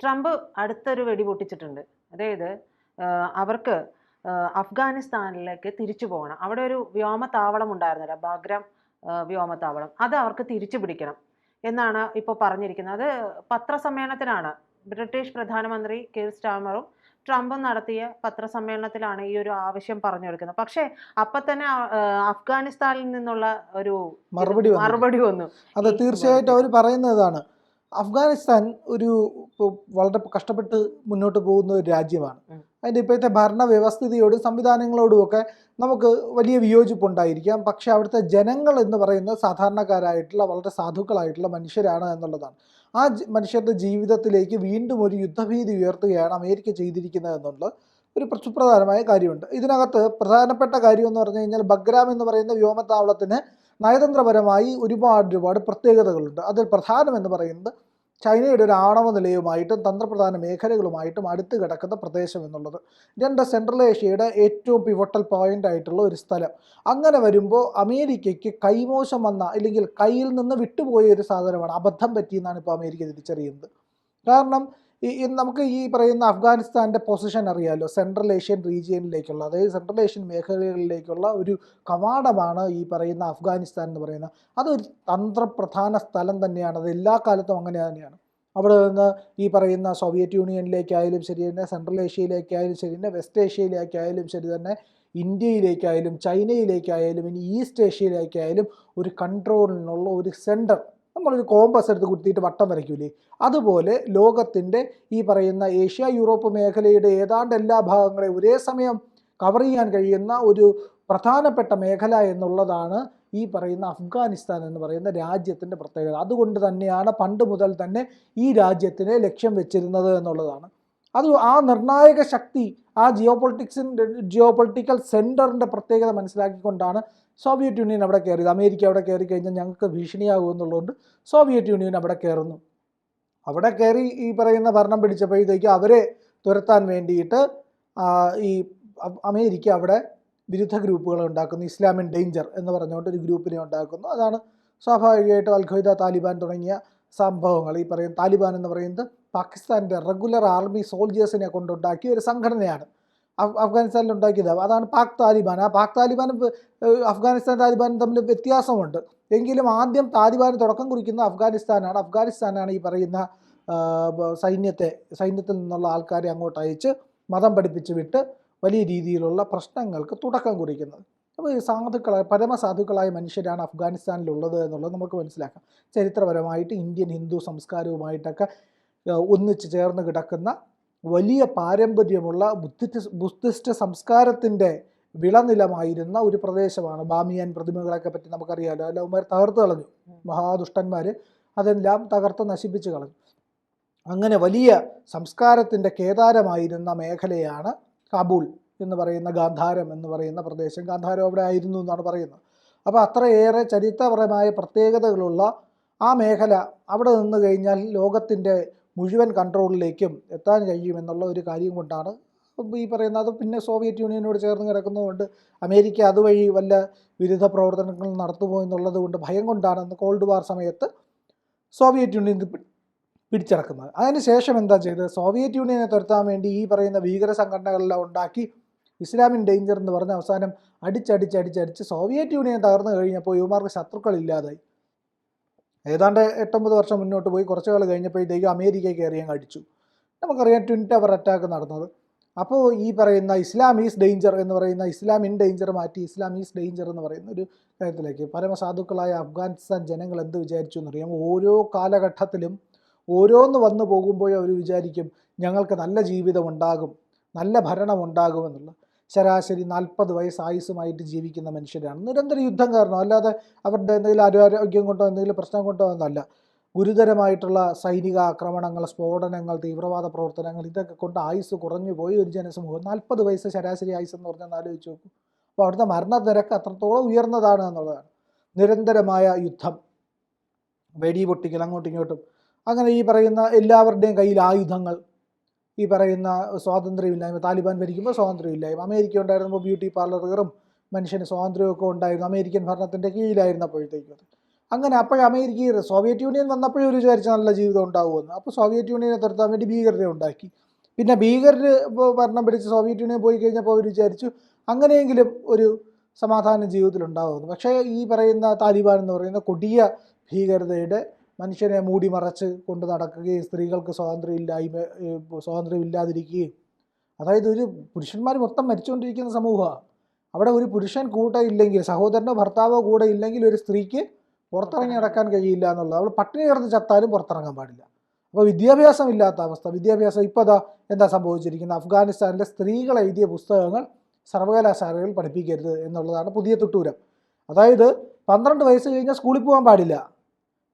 Trump അടുത്തൊരു വെടി പൊട്ടിച്ചിട്ടുണ്ട്. അതായത് അവർക്ക് അഫ്ഗാനിസ്ഥാനിലേക്ക് തിരിച്ചു പോകണം. അവിടെ ഒരു വ്യോമത്താവളം ഉണ്ടായിരുന്നില്ല ബാഗ്രാം വ്യോമത്താവളം അത് അവർക്ക് തിരിച്ചു പിടിക്കണം എന്നാണ് ഇപ്പോൾ പറഞ്ഞിരിക്കുന്നത്. അത് പത്രസമ്മേളനത്തിലാണ്. ബ്രിട്ടീഷ് പ്രധാനമന്ത്രി കെയർ സ്റ്റാമറും ട്രംപും നടത്തിയ പത്രസമ്മേളനത്തിലാണ് ഈ ഒരു ആവശ്യം പറഞ്ഞു കൊടുക്കുന്നത് പക്ഷേ അപ്പൊ തന്നെ അഫ്ഗാനിസ്ഥാനിൽ നിന്നുള്ള ഒരു മറുപടി വന്നു. മറുപടി വന്നു. അത് തീർച്ചയായിട്ടും അവർ പറയുന്നതാണ് അഫ്ഗാനിസ്ഥാൻ ഒരു വളരെ കഷ്ടപ്പെട്ട് മുന്നോട്ട് പോകുന്ന ഒരു രാജ്യമാണ്. അതിന്റെ ഇപ്പോഴത്തെ ഭരണ വ്യവസ്ഥിതിയോടും സംവിധാനങ്ങളോടും ഒക്കെ നമുക്ക് വലിയ വിയോജിപ്പുണ്ടായിരിക്കാം പക്ഷേ അവിടുത്തെ ജനങ്ങൾ എന്ന് പറയുന്നത് സാധാരണക്കാരായിട്ടുള്ള വളരെ സാധുക്കളായിട്ടുള്ള മനുഷ്യരാണ് എന്നുള്ളതാണ്. ആ മനുഷ്യരുടെ ജീവിതത്തിലേക്ക് വീണ്ടും ഒരു യുദ്ധഭീതി ഉയർത്തുകയാണ് അമേരിക്ക ചെയ്തിരിക്കുന്നത് എന്നുള്ളത് ഒരു പ്ര- സുപ്രധാനമായ കാര്യമുണ്ട്. ഇതിനകത്ത് പ്രധാനപ്പെട്ട കാര്യം എന്ന് പറഞ്ഞു കഴിഞ്ഞാൽ ബഗ്രാം എന്ന് പറയുന്ന വ്യോമത്താവളത്തിന് നയതന്ത്രപരമായി ഒരുപാട് ഒരുപാട് പ്രത്യേകതകളുണ്ട്. അതിൽ പ്രധാനമെന്ന് പറയുന്നത് ചൈനയുടെ ഒരു ആണവ നിലയുമായിട്ടും തന്ത്രപ്രധാന മേഖലകളുമായിട്ടും അടുത്ത് കിടക്കുന്ന പ്രദേശം എന്നുള്ളത്. രണ്ട് സെൻട്രൽ ഏഷ്യയുടെ ഏറ്റവും പിവട്ടൽ പോയിന്റ് ആയിട്ടുള്ള ഒരു സ്ഥലം. അങ്ങനെ വരുമ്പോൾ അമേരിക്കയ്ക്ക് കൈമോശം വന്ന അല്ലെങ്കിൽ കയ്യിൽ നിന്ന് വിട്ടുപോയ ഒരു സാധനമാണ് അബദ്ധം പറ്റിയെന്നാണ് ഇപ്പോൾ അമേരിക്ക തിരിച്ചറിയുന്നത്. കാരണം ഈ നമുക്ക് ഈ പറയുന്ന അഫ്ഗാനിസ്ഥാന്റെ പൊസിഷൻ അറിയാമല്ലോ സെൻട്രൽ ഏഷ്യൻ റീജിയനിലേക്കുള്ള അതായത് സെൻട്രൽ ഏഷ്യൻ മേഖലകളിലേക്കുള്ള ഒരു കവാടമാണ് ഈ പറയുന്ന അഫ്ഗാനിസ്ഥാൻ എന്ന് പറയുന്നത്. അതൊരു തന്ത്രപ്രധാന സ്ഥലം തന്നെയാണ് അത് എല്ലാ കാലത്തും അങ്ങനെ തന്നെയാണ്. അവിടെ നിന്ന് ഈ പറയുന്ന സോവിയറ്റ് യൂണിയനിലേക്കായാലും ശരി തന്നെ സെൻട്രൽ ഏഷ്യയിലേക്കായാലും ശരി തന്നെ വെസ്റ്റ് ഏഷ്യയിലേക്കായാലും ശരി തന്നെ ഇന്ത്യയിലേക്കായാലും ചൈനയിലേക്കായാലും ഇനി ഈസ്റ്റ് ഏഷ്യയിലേക്കായാലും ഒരു കൺട്രോളിനുള്ള ഒരു സെന്റർ നമ്മളൊരു കോമ്പസ് എടുത്ത് കുത്തിയിട്ട് വട്ടം വരയ്ക്കൂലേ? അതുപോലെ ലോകത്തിന്റെ ഈ പറയുന്ന ഏഷ്യ യൂറോപ്പ് മേഖലയുടെ ഏതാണ്ട് എല്ലാ ഭാഗങ്ങളെയും ഒരേ സമയം കവർ ചെയ്യാൻ കഴിയുന്ന ഒരു പ്രധാനപ്പെട്ട മേഖല എന്നുള്ളതാണ് ഈ പറയുന്ന അഫ്ഗാനിസ്ഥാൻ എന്ന് പറയുന്ന രാജ്യത്തിന്റെ പ്രത്യേകത. അതുകൊണ്ട് തന്നെയാണ് പണ്ട് മുതൽ തന്നെ ഈ രാജ്യത്തിനെ ലക്ഷ്യം വെച്ചിരുന്നത് എന്നുള്ളതാണ്. അത് ആ നിർണായക ശക്തി ആ ജിയോ പൊളിറ്റിക്സിന്റെ ജിയോ പൊളിറ്റിക്കൽ സെന്ററിന്റെ പ്രത്യേകത മനസ്സിലാക്കിക്കൊണ്ടാണ് സോവിയറ്റ് യൂണിയൻ അവിടെ കയറിയത് അമേരിക്ക അവിടെ കയറി കഴിഞ്ഞാൽ ഞങ്ങൾക്ക് ഭീഷണിയാകും എന്നുള്ളതുകൊണ്ട് സോവിയറ്റ് യൂണിയൻ അവിടെ കയറുന്നു. അവിടെ കയറി ഈ പറയുന്ന ഭരണം പിടിച്ചപ്പോഴത്തേക്ക് അവരെ തുരത്താൻ വേണ്ടിയിട്ട് ഈ അമേരിക്ക അവിടെ വിരുദ്ധ ഗ്രൂപ്പുകളെ ഉണ്ടാക്കുന്നു. ഇസ്ലാമിൻ ഡേഞ്ചർ എന്ന് പറഞ്ഞുകൊണ്ട് ഒരു ഗ്രൂപ്പിനെ ഉണ്ടാക്കുന്നു. അതാണ് സ്വാഭാവികമായിട്ടും അൽഖയ്ദ താലിബാൻ തുടങ്ങിയ സംഭവങ്ങൾ. ഈ പറയും താലിബാൻ എന്ന് പറയുന്നത് പാകിസ്ഥാന്റെ റെഗുലർ ആർമി സോൾജേഴ്സിനെ കൊണ്ടുണ്ടാക്കിയ ഒരു സംഘടനയാണ്. അഫ്ഗാനിസ്ഥാനിൽ ഉണ്ടാക്കിയത് അതാണ് പാക് താലിബാൻ. ആ പാക് താലിബാനും അഫ്ഗാനിസ്ഥാൻ താലിബാനും തമ്മിൽ വ്യത്യാസമുണ്ട്. എങ്കിലും ആദ്യം താലിബാന് തുടക്കം കുറിക്കുന്ന അഫ്ഗാനിസ്ഥാനാണ്. അഫ്ഗാനിസ്ഥാനാണ് ഈ പറയുന്ന സൈന്യത്തെ സൈന്യത്തിൽ നിന്നുള്ള ആൾക്കാരെ അങ്ങോട്ട് അയച്ച് മതം പഠിപ്പിച്ച് വിട്ട് വലിയ രീതിയിലുള്ള പ്രശ്നങ്ങൾക്ക് തുടക്കം കുറിക്കുന്നത്. അപ്പോൾ ഈ സാധുക്കളായ പരമസാധുക്കളായ മനുഷ്യരാണ് അഫ്ഗാനിസ്ഥാനിലുള്ളത് എന്നുള്ളത് നമുക്ക് മനസ്സിലാക്കാം. ചരിത്രപരമായിട്ട് ഇന്ത്യൻ ഹിന്ദു സംസ്കാരവുമായിട്ടൊക്കെ ഒന്നിച്ച് ചേർന്ന് കിടക്കുന്ന വലിയ പാരമ്പര്യമുള്ള ബുദ്ധിസ്റ്റ് ബുദ്ധിസ്റ്റ് സംസ്കാരത്തിന്റെ വിളനിലമായിരുന്ന ഒരു പ്രദേശമാണ് ബാമിയാൻ പ്രതിമകളൊക്കെ പറ്റി നമുക്കറിയാമല്ലോ അല്ല ഉമാർ തകർത്ത് കളഞ്ഞു. മഹാദുഷ്ടന്മാർ അതെല്ലാം തകർത്ത് നശിപ്പിച്ച് കളഞ്ഞു. അങ്ങനെ വലിയ സംസ്കാരത്തിന്റെ കേദാരമായിരുന്ന മേഖലയാണ് കാബൂൾ എന്ന് പറയുന്ന ഗാന്ധാരം എന്ന് പറയുന്ന പ്രദേശം. ഗാന്ധാരം അവിടെ ആയിരുന്നു എന്നാണ് പറയുന്നത്. അപ്പോൾ അത്രയേറെ ചരിത്രപരമായ പ്രത്യേകതകളുള്ള ആ മേഖല അവിടെ നിന്ന് കഴിഞ്ഞാൽ ലോകത്തിന്റെ മുഴുവൻ കൺട്രോളിലേക്കും എത്താൻ കഴിയുമെന്നുള്ള ഒരു കാര്യം കൊണ്ടാണ്. ഈ പറയുന്ന അത് പിന്നെ സോവിയറ്റ് യൂണിയനോട് ചേർന്ന് കിടക്കുന്നതുകൊണ്ട് അമേരിക്ക അതുവഴി വല്ല വിരുദ്ധ പ്രവർത്തനങ്ങൾ നടത്തുമോ എന്നുള്ളത് കൊണ്ട് ഭയം കൊണ്ടാണ് അന്ന് കോൾഡ് വാർ സമയത്ത് സോവിയറ്റ് യൂണിയൻ പിടിച്ചടക്കുന്നത്. അതിനുശേഷം എന്താ ചെയ്തത്? സോവിയറ്റ് യൂണിയനെ തുരത്താൻ വേണ്ടി ഈ പറയുന്ന ഭീകര സംഘടനകളെല്ലാം ഉണ്ടാക്കി ഇസ്ലാമിൻ ഡേഞ്ചർ എന്ന് പറഞ്ഞ അവസാനം അടിച്ചടിച്ചടിച്ചടിച്ച് സോവിയറ്റ് യൂണിയൻ തകർന്നു കഴിഞ്ഞപ്പോൾ യുവമാർക്ക് ശത്രുക്കളില്ലാതായി ഏതാണ്ട് എട്ടൊമ്പത് വർഷം മുന്നോട്ട് പോയി. കുറച്ച് കാലം കഴിഞ്ഞപ്പോഴത്തേക്കും അമേരിക്ക കയറി അങ്ങ് നമുക്കറിയാം ട്വിൻ ടവർ അറ്റാക്ക് നടന്നത്. അപ്പോൾ ഈ പറയുന്ന ഇസ്ലാം ഈസ് ഡേഞ്ചർ എന്ന് പറയുന്ന ഇസ്ലാം ഇൻ ഡേഞ്ചർ മാറ്റി ഇസ്ലാം ഈസ് ഡേഞ്ചർ എന്ന് പറയുന്ന ഒരു കാര്യത്തിലേക്ക്. പരമസാധുക്കളായ അഫ്ഗാനിസ്ഥാൻ ജനങ്ങൾ എന്ത് വിചാരിച്ചു എന്നറിയാം ഓരോ കാലഘട്ടത്തിലും ഓരോന്ന് വന്നു പോകുമ്പോഴും അവർ വിചാരിക്കും ഞങ്ങൾക്ക് നല്ല ജീവിതം ഉണ്ടാകും നല്ല ഭരണം ഉണ്ടാകുമെന്നുള്ള ശരാശരി നാൽപ്പത് വയസ്സ് ആയുസ്സുമായിട്ട് ജീവിക്കുന്ന മനുഷ്യരാണ്. നിരന്തര യുദ്ധം കാരണം. അല്ലാതെ അവരുടെ എന്തെങ്കിലും ആരോഗ്യം കൊണ്ടോ എന്തെങ്കിലും പ്രശ്നം കൊണ്ടോ എന്നല്ല ഗുരുതരമായിട്ടുള്ള സൈനിക ആക്രമണങ്ങൾ സ്ഫോടനങ്ങൾ തീവ്രവാദ പ്രവർത്തനങ്ങൾ ഇതൊക്കെ കൊണ്ട് ആയുസ് കുറഞ്ഞു പോയി ഒരു ജനസമൂഹം. നാൽപ്പത് വയസ്സ് ശരാശരി ആയുസ് എന്ന് പറഞ്ഞാൽ ആലോചിച്ച് നോക്കൂ. അപ്പോൾ അവിടുത്തെ മരണനിരക്ക് അത്രത്തോളം ഉയർന്നതാണ് എന്നുള്ളതാണ്. നിരന്തരമായ യുദ്ധം. വെടി പൊട്ടിക്കൽ അങ്ങോട്ടും ഇങ്ങോട്ടും. അങ്ങനെ ഈ പറയുന്ന എല്ലാവരുടെയും കയ്യിൽ ആയുധങ്ങൾ. ഈ പറയുന്ന സ്വാതന്ത്ര്യമില്ലായ്മ താലിബാൻ ഭരിക്കുമ്പോൾ സ്വാതന്ത്ര്യമില്ലായ്മ അമേരിക്ക ഉണ്ടായിരുന്നപ്പോൾ ബ്യൂട്ടി പാർലറുകളും മനുഷ്യന് സ്വാതന്ത്ര്യമൊക്കെ ഉണ്ടായിരുന്നു അമേരിക്കൻ ഭരണത്തിന്റെ കീഴിലായിരുന്നപ്പോഴത്തേക്കും അത്. അങ്ങനെ അപ്പോഴും അമേരിക്ക സോവിയറ്റ് യൂണിയൻ വന്നപ്പോഴും ഒരു വിചാരിച്ച നല്ല ജീവിതം ഉണ്ടാവുമെന്ന്. അപ്പോൾ സോവിയറ്റ് യൂണിയനെ തുരത്താൻ വേണ്ടി ഭീകരരെ ഉണ്ടാക്കി. പിന്നെ ഭീകരർ ഭരണം പിടിച്ച് സോവിയറ്റ് യൂണിയൻ പോയി കഴിഞ്ഞപ്പോൾ അവർ വിചാരിച്ചു അങ്ങനെയെങ്കിലും ഒരു സമാധാന ജീവിതത്തിൽ ഉണ്ടാകുമെന്ന് പക്ഷേ ഈ പറയുന്ന താലിബാൻ എന്ന് പറയുന്ന കൊടിയ ഭീകരതയുടെ മനുഷ്യനെ മൂടി മറച്ച് കൊണ്ട് നടക്കുകയും സ്ത്രീകൾക്ക് സ്വാതന്ത്ര്യം ഇല്ലായ്മ സ്വാതന്ത്ര്യം ഇല്ലാതിരിക്കുകയും അതായത് ഒരു പുരുഷന്മാർ മൊത്തം മരിച്ചുകൊണ്ടിരിക്കുന്ന സമൂഹമാണ്. അവിടെ ഒരു പുരുഷൻ കൂടെ ഇല്ലെങ്കിൽ സഹോദരനോ ഭർത്താവോ കൂടെ ഇല്ലെങ്കിൽ ഒരു സ്ത്രീക്ക് പുറത്തിറങ്ങി നടക്കാൻ കഴിയില്ല എന്നുള്ളത്. അവൾ പട്ടിണി കിടന്ന് ചത്താലും പുറത്തിറങ്ങാൻ പാടില്ല. അപ്പോൾ വിദ്യാഭ്യാസം ഇല്ലാത്ത അവസ്ഥ. വിദ്യാഭ്യാസം ഇപ്പോൾ അതാ എന്താ സംഭവിച്ചിരിക്കുന്നത്? അഫ്ഗാനിസ്ഥാനിലെ സ്ത്രീകൾ എഴുതിയ പുസ്തകങ്ങൾ സർവകലാശാലകൾ പഠിപ്പിക്കരുത് എന്നുള്ളതാണ് പുതിയ തുട്ടൂരം. അതായത് പന്ത്രണ്ട് വയസ്സ് കഴിഞ്ഞാൽ സ്കൂളിൽ പോകാൻ പാടില്ല.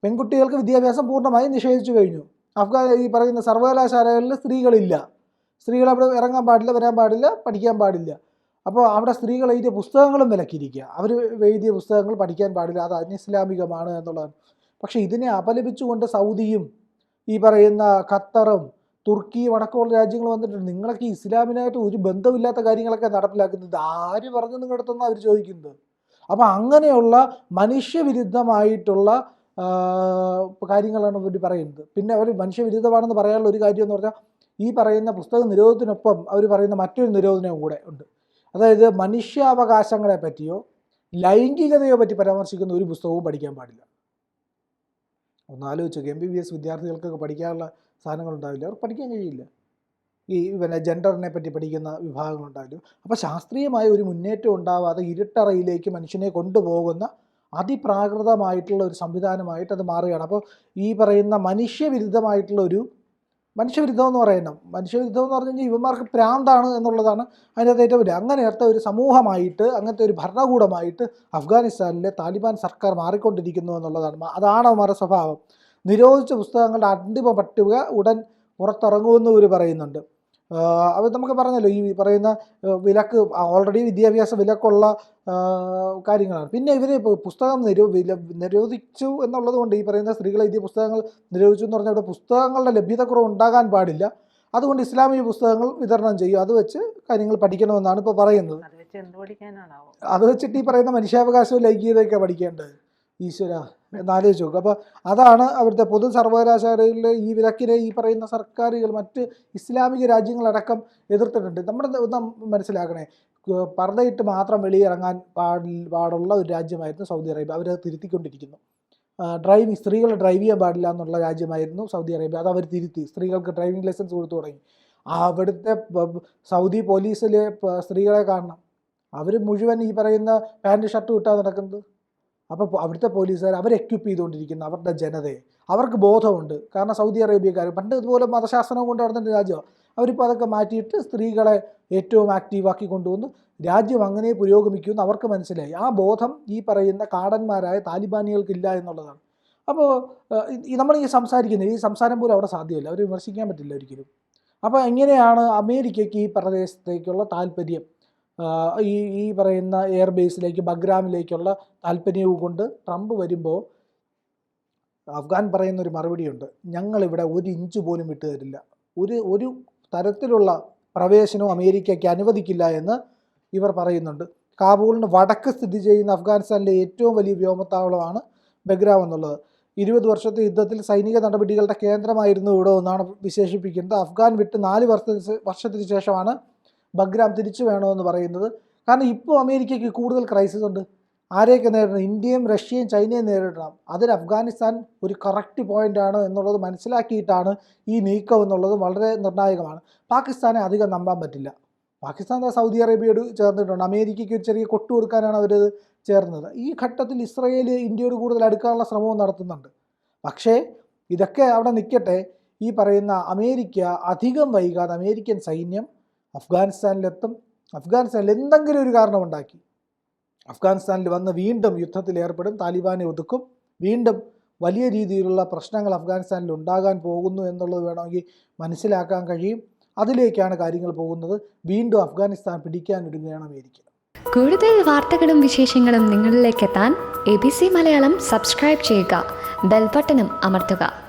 പെൺകുട്ടികൾക്ക് വിദ്യാഭ്യാസം പൂർണമായും നിഷേധിച്ചു കഴിഞ്ഞു. അഫ്ഗാൻ ഈ പറയുന്ന സർവകലാശാലകളിൽ സ്ത്രീകളില്ല. സ്ത്രീകൾ അവിടെ ഇറങ്ങാൻ പാടില്ല വരാൻ പാടില്ല പഠിക്കാൻ പാടില്ല. അപ്പോൾ അവിടെ സ്ത്രീകൾ എഴുതിയ പുസ്തകങ്ങളും വിലക്കിയിരിക്കുക. അവർ എഴുതിയ പുസ്തകങ്ങൾ പഠിക്കാൻ പാടില്ല. അത് അനിസ്ലാമികമാണ് എന്നുള്ളതാണ്. പക്ഷേ ഇതിനെ അപലപിച്ചുകൊണ്ട് സൗദിയും ഈ പറയുന്ന ഖത്തറും തുർക്കിയും അടക്കമുള്ള രാജ്യങ്ങൾ വന്നിട്ടുണ്ട്. നിങ്ങളൊക്കെ ഇസ്ലാമിനായിട്ട് ഒരു ബന്ധമില്ലാത്ത കാര്യങ്ങളൊക്കെ നടപ്പിലാക്കുന്നത്. ആര് പറഞ്ഞു നിങ്ങളുടെ അടുത്തൊന്നും അവർ ചോദിക്കുന്നത്? അപ്പോൾ അങ്ങനെയുള്ള മനുഷ്യവിരുദ്ധമായിട്ടുള്ള കാര്യങ്ങളാണ് അവർ പറയുന്നത്. പിന്നെ അവർ മനുഷ്യവിരുദ്ധമാണെന്ന് പറയാനുള്ള ഒരു കാര്യം എന്ന് പറഞ്ഞാൽ ഈ പറയുന്ന പുസ്തക നിരോധനത്തിനൊപ്പം അവർ പറയുന്ന മറ്റൊരു നിരോധനവും കൂടെ ഉണ്ട്. അതായത് മനുഷ്യാവകാശങ്ങളെ പറ്റിയോ ലൈംഗികതയോ പറ്റി പരാമർശിക്കുന്ന ഒരു പുസ്തകവും പഠിക്കാൻ പാടില്ല. ഒന്ന് ആലോചിച്ചു എം ബി ബി എസ് വിദ്യാർത്ഥികൾക്കൊക്കെ പഠിക്കാനുള്ള സാധനങ്ങൾ ഉണ്ടാവില്ല അവർ പഠിക്കാൻ കഴിയില്ല. ഈ പിന്നെ ജെൻഡറിനെ പറ്റി പഠിക്കുന്ന വിഭാഗങ്ങളുണ്ടാവില്ല. അപ്പോൾ ശാസ്ത്രീയമായ ഒരു മുന്നേറ്റം ഉണ്ടാവാതെ ഇരുട്ടറയിലേക്ക് മനുഷ്യനെ കൊണ്ടുപോകുന്ന അതിപ്രാകൃതമായിട്ടുള്ള ഒരു സംവിധാനമായിട്ട് അത് മാറുകയാണ്. അപ്പോൾ ഈ പറയുന്ന മനുഷ്യവിരുദ്ധമായിട്ടുള്ള ഒരു മനുഷ്യവിരുദ്ധം എന്ന് പറയണം മനുഷ്യവിരുദ്ധം എന്ന് പറഞ്ഞു കഴിഞ്ഞാൽ ഇവന്മാർക്ക് പ്രാന്താണ് എന്നുള്ളതാണ് അതിനകത്ത് ഏറ്റവും വലിയ. അങ്ങനെയത്തെ ഒരു സമൂഹമായിട്ട് അങ്ങനത്തെ ഒരു ഭരണകൂടമായിട്ട് അഫ്ഗാനിസ്ഥാനിലെ താലിബാൻ സർക്കാർ മാറിക്കൊണ്ടിരിക്കുന്നു എന്നുള്ളതാണ്. അതാണ് അവന്മാരുടെ സ്വഭാവം. നിരോധിച്ച പുസ്തകങ്ങളുടെ അന്തിമ പട്ടിക ഉടൻ പുറത്തിറങ്ങുമെന്ന് ഇവർ പറയുന്നുണ്ട്. അത് നമുക്ക് പറഞ്ഞല്ലോ ഈ പറയുന്ന വിലക്ക് ഓൾറെഡി വിദ്യാഭ്യാസ വിലക്കുള്ള കാര്യങ്ങളാണ്. പിന്നെ ഇവർ പുസ്തകം നിരോ വില നിരോധിച്ചു എന്നുള്ളത് കൊണ്ട് ഈ പറയുന്ന സ്ത്രീകൾ എഴുതിയ പുസ്തകങ്ങൾ നിരോധിച്ചു എന്ന് പറഞ്ഞാൽ ഇവിടെ പുസ്തകങ്ങളുടെ ലഭ്യതക്കുറവ് ഉണ്ടാകാൻ പാടില്ല. അതുകൊണ്ട് ഇസ്ലാമിക പുസ്തകങ്ങൾ വിതരണം ചെയ്യും. അത് വെച്ച് കാര്യങ്ങൾ പഠിക്കണമെന്നാണ് ഇപ്പോൾ പറയുന്നത്. അത് വെച്ചിട്ട് ഈ പറയുന്ന മനുഷ്യാവകാശവും ലൈംഗികതയൊക്കെ പഠിക്കേണ്ടത്. ഈശ്വര എന്നാലോചിച്ച് നോക്കുക അപ്പോൾ അതാണ് അവിടുത്തെ പൊതു സർവകലാശാലയിലെ ഈ വിലക്കിനെ ഈ പറയുന്ന സർക്കാരുകൾ മറ്റ് ഇസ്ലാമിക രാജ്യങ്ങളടക്കം എതിർത്തിട്ടുണ്ട്. നമ്മുടെ മനസ്സിലാക്കണേ. പറഞ്ഞിട്ട് മാത്രം വെളിയിറങ്ങാൻ പാടി പാടുള്ള ഒരു രാജ്യമായിരുന്നു സൗദി അറേബ്യ. അവരത് തിരുത്തിക്കൊണ്ടിരിക്കുന്നു. ഡ്രൈവിംഗ് സ്ത്രീകൾ ഡ്രൈവ് ചെയ്യാൻ പാടില്ല എന്നുള്ള രാജ്യമായിരുന്നു സൗദി അറേബ്യ. അത് അവർ തിരുത്തി. സ്ത്രീകൾക്ക് ഡ്രൈവിംഗ് ലൈസൻസ് കൊടുത്തു തുടങ്ങി. അവിടുത്തെ സൗദി പോലീസിലെ സ്ത്രീകളെ കാണണം. അവർ മുഴുവൻ ഈ പറയുന്ന പാന്റ് ഷർട്ട് ഇട്ടാണ് നടക്കുന്നത്. അപ്പോൾ അവിടുത്തെ പോലീസുകാർ അവർ എക്യുപ്പ് ചെയ്തുകൊണ്ടിരിക്കുന്ന അവരുടെ ജനതയെ. അവർക്ക് ബോധമുണ്ട്. കാരണം സൗദി അറേബ്യക്കാർ പണ്ട് ഇതുപോലെ മതശാസനം കൊണ്ട് നടന്നിട്ട് രാജ്യമാണ് അവരിപ്പോൾ അതൊക്കെ മാറ്റിയിട്ട് സ്ത്രീകളെ ഏറ്റവും ആക്റ്റീവാക്കി കൊണ്ടുവന്ന് രാജ്യം അങ്ങനെ പുരോഗമിക്കുമെന്ന് അവർക്ക് മനസ്സിലായി. ആ ബോധം ഈ പറയുന്ന കാടന്മാരായ താലിബാനികൾക്കില്ല എന്നുള്ളതാണ്. അപ്പോൾ നമ്മൾ ഈ സംസാരിക്കുന്നത് ഈ സംസാരം പോലും അവിടെ സാധ്യമല്ല. അവർ വിമർശിക്കാൻ പറ്റില്ല ഒരിക്കലും. അപ്പോൾ എങ്ങനെയാണ് അമേരിക്കയ്ക്ക് ഈ പ്രദേശത്തേക്കുള്ള താല്പര്യം? ഈ ഈ പറയുന്ന എയർബേസിലേക്ക് ബഗ്രാമിലേക്കുള്ള താല്പര്യവും കൊണ്ട് ട്രംപ് വരുമ്പോൾ അഫ്ഗാൻ പറയുന്ന ഒരു മറുപടിയുണ്ട്. ഞങ്ങളിവിടെ ഒരു ഇഞ്ച് പോലും വിട്ടു തരില്ല. ഒരു ഒരു തരത്തിലുള്ള പ്രവേശനവും അമേരിക്കയ്ക്ക് അനുവദിക്കില്ല എന്ന് ഇവർ പറയുന്നുണ്ട്. കാബൂളിന് വടക്ക് സ്ഥിതി ചെയ്യുന്ന അഫ്ഗാനിസ്ഥാനിലെ ഏറ്റവും വലിയ വ്യോമത്താവളമാണ് ബഗ്രാം എന്നുള്ളത്. ഇരുപത് വർഷത്തെ യുദ്ധത്തിൽ സൈനിക നടപടികളുടെ കേന്ദ്രമായിരുന്നു ഇവിടെ എന്നാണ് വിശേഷിപ്പിക്കുന്നത്. അഫ്ഗാൻ വിട്ട് നാല് വർഷത്തിന് വർഷത്തിന് ശേഷമാണ് ബഗ്രാം തിരിച്ചു വേണമെന്ന് പറയുന്നത്. കാരണം ഇപ്പോൾ അമേരിക്കയ്ക്ക് കൂടുതൽ ക്രൈസിസ് ഉണ്ട്. ആരെയൊക്കെ നേരിടണം? ഇന്ത്യയും റഷ്യയും ചൈനയും നേരിടണം. അതിന് അഫ്ഗാനിസ്ഥാൻ ഒരു കറക്റ്റ് പോയിന്റ് ആണ് എന്നുള്ളത് മനസ്സിലാക്കിയിട്ടാണ് ഈ നീക്കം എന്നുള്ളത് വളരെ നിർണായകമാണ്. പാകിസ്ഥാനെ അധികം നമ്പാൻ പറ്റില്ല. പാകിസ്ഥാൻ സൗദി അറേബ്യയോട് ചേർന്നിട്ടുണ്ട്. അമേരിക്കയ്ക്ക് ഒരു ചെറിയ കൊട്ടു കൊടുക്കാനാണ് അവരത് ചേർന്നത്. ഈ ഘട്ടത്തിൽ ഇസ്രയേൽ ഇന്ത്യയോട് കൂടുതൽ അടുക്കാനുള്ള ശ്രമവും നടത്തുന്നുണ്ട്. പക്ഷേ ഇതൊക്കെ അവിടെ നിൽക്കട്ടെ. ഈ പറയുന്ന അമേരിക്ക അധികം വൈകാതെ അമേരിക്കൻ സൈന്യം അഫ്ഗാനിസ്ഥാനിലെത്തും. അഫ്ഗാനിസ്ഥാനിൽ എന്തെങ്കിലും ഒരു കാരണമുണ്ടാക്കി അഫ്ഗാനിസ്ഥാനിൽ വന്ന് വീണ്ടും യുദ്ധത്തിൽ ഏർപ്പെടും താലിബാനെ ഒതുക്കും. വീണ്ടും വലിയ രീതിയിലുള്ള പ്രശ്നങ്ങൾ അഫ്ഗാനിസ്ഥാനിൽ ഉണ്ടാകാൻ പോകുന്നു എന്നുള്ളത് വേണമെങ്കിൽ മനസ്സിലാക്കാൻ കഴിയും. അതിലേക്കാണ് കാര്യങ്ങൾ പോകുന്നത്. വീണ്ടും അഫ്ഗാനിസ്ഥാൻ പിടിക്കാൻ ഒരുങ്ങുകയാണ് അമേരിക്ക കൂടുതൽ വാർത്തകളും വിശേഷങ്ങളും നിങ്ങളിലേക്ക് എത്താൻ A B C Malayalam subscribe ചെയ്യുക. ബെൽബട്ടനും അമർത്തുക.